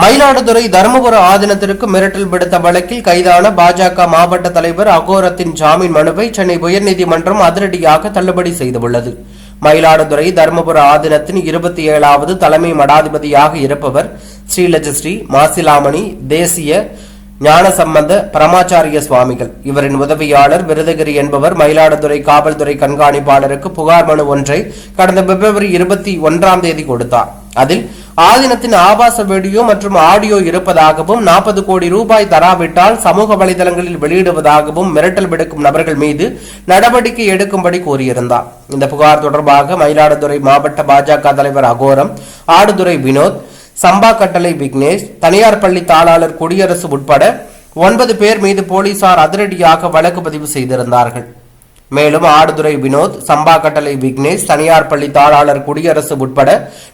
மயிலாடுதுறை தருமபுர ஆதீனத்திற்கு மிரட்டல் விடுத்த வழக்கில் கைதான பாஜக மாவட்ட தலைவர் அகோரத்தின் ஜாமீன் மனுவை சென்னை உயர்நீதிமன்றம் அதிரடியாக தள்ளுபடி செய்துள்ளது. மயிலாடுதுறை தருமபுர ஆதீனத்தின் இருபத்தி ஏழாவது தலைமை மடாதிபதியாக இருப்பவர் ஸ்ரீலஜஸ்ரீ மாசிலாமணி தேசிய ஞானசம்பந்த பரமாச்சாரிய சுவாமிகள். இவரின் உதவியாளர் விருதகிரி என்பவர் மயிலாடுதுறை காவல்துறை கண்காணிப்பாளருக்கு புகார் மனு ஒன்றை கடந்த பிப்ரவரி இருபத்தி ஒன்றாம் தேதி கொடுத்தார். அதில் ஆதீனத்தின் ஆபாச வீடியோ மற்றும் ஆடியோ இருப்பதாகவும் நாற்பது கோடி ரூபாய் தராவிட்டால் சமூக வலைதளங்களில் வெளியிடுவதாகவும் மிரட்டல் விடுக்கும் நபர்கள் மீது நடவடிக்கை எடுக்கும்படி கூறியிருந்தார் இந்த புகார் தொடர்பாக மயிலாடுதுறை மாவட்ட பாஜக தலைவர் அகோரம் ஆடுதுறை வினோத் சம்பா கட்டளை விக்னேஷ் தனியார் பள்ளி தாளாளர் குடியரசு உட்பட ஒன்பது பேர் மீது போலீசார் அதிரடியாக வழக்கு பதிவு செய்திருந்தார்கள். மேலும் ஆடுதுறை வினோத் சம்பா கட்டளை விக்னேஷ் தனியார் பள்ளி தாளாளர் குடியரசு உட்பட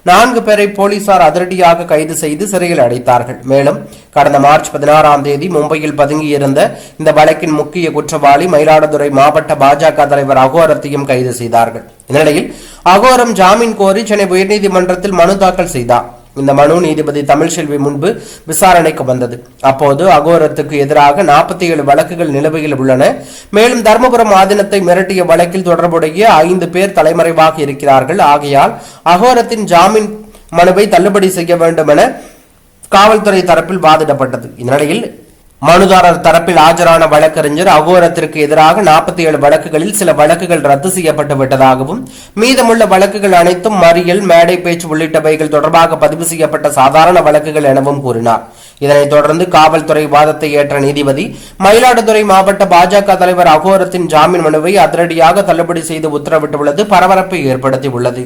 நான்கு பேரை போலீசார் அதிரடியாக கைது செய்து சிறையில் அடைத்தார்கள். மேலும் கடந்த மார்ச் பதினாறாம் தேதி மும்பையில் பதுங்கியிருந்த இந்த வழக்கின் முக்கிய குற்றவாளி மயிலாடுதுறை மாவட்ட பாஜக தலைவர் அகோரத்தையும் கைது செய்தார்கள். இந்நிலையில் அகோரம் ஜாமீன் கோரி சென்னை உயர்நீதிமன்றத்தில் மனு தாக்கல் செய்தார். இந்த மனு நீதிபதி தமிழ்செல்வி முன்பு விசாரணைக்கு வந்தது. அப்போது அகோரத்துக்கு எதிராக நாற்பத்தி ஏழு வழக்குகள் நிலுவையில் உள்ளன. மேலும் தர்மபுரம் ஆதீனத்தை மிரட்டிய வழக்கில் தொடர்புடைய ஐந்து பேர் தலைமறைவாக இருக்கிறார்கள். ஆகையால் அகோரத்தின் ஜாமீன் மனுவை தள்ளுபடி செய்ய வேண்டும் என காவல்துறை தரப்பில் வாதிடப்பட்டது. இந்நிலையில் மனுதாரர் தரப்பில் ஆஜரான வழக்கறிஞர் அகோரத்திற்கு எதிராக நாற்பத்தி ஏழு வழக்குகளில் சில வழக்குகள் ரத்து செய்யப்பட்டு விட்டதாகவும் மீதமுள்ள வழக்குகள் அனைத்தும் மறியல் மேடை பேச்சு உள்ளிட்டவைகள் தொடர்பாக பதிவு செய்யப்பட்ட சாதாரண வழக்குகள் எனவும் கூறினார். இதனைத் தொடர்ந்து காவல்துறை வாதத்தை ஏற்ற நீதிபதி மயிலாடுதுறை மாவட்ட பாஜக தலைவர் அகோரத்தின் ஜாமீன் மனுவை அதிரடியாக தள்ளுபடி செய்து உத்தரவிட்டுள்ளது பரபரப்பை ஏற்படுத்தியுள்ளது.